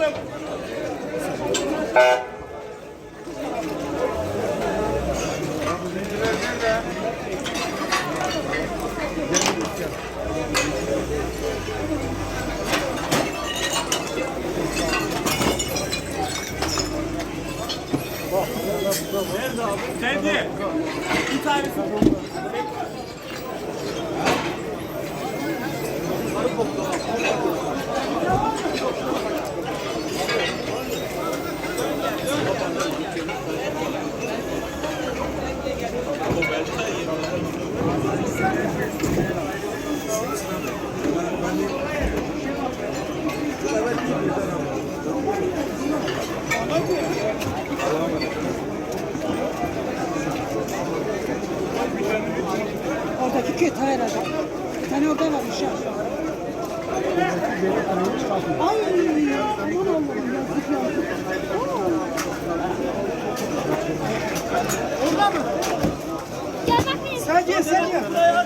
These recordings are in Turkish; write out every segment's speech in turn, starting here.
bakalım. Nerede abi? Sevdi. Bir tanesi. Oradaki köy herhalde. Bir tane orada varmış ya. Ay aman Allah'ım yazık yazık. Orada mı? Sen gel sen gel.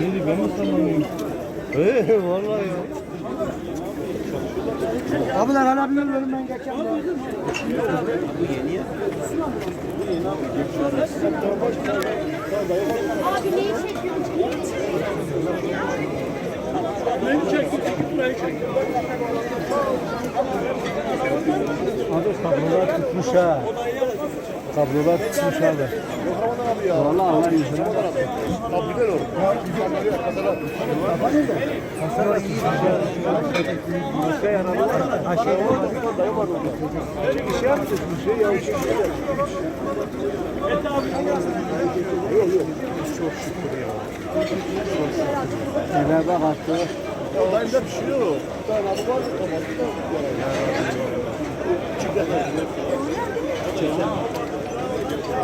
Neydi ben mi sanmıyorum? Ee vallahi ya. Abiler alabilir miyim ben geçeceğim. Abi neyi çekiyorsun? Beni çek, beni çek. Abi kablolar tutmuş ha. Kablolar tutmuş abi. Vallahi Allah yüzüne. Abi gider o. Kasara iyi Başka yaramaz. Ha şey Bir şey yapacak bir şey ya. Bir şey yapacak. Çok şükür ya. Eve bak attı. Şey yok. Bir tane abi var. Kapattı da. Çıkacak.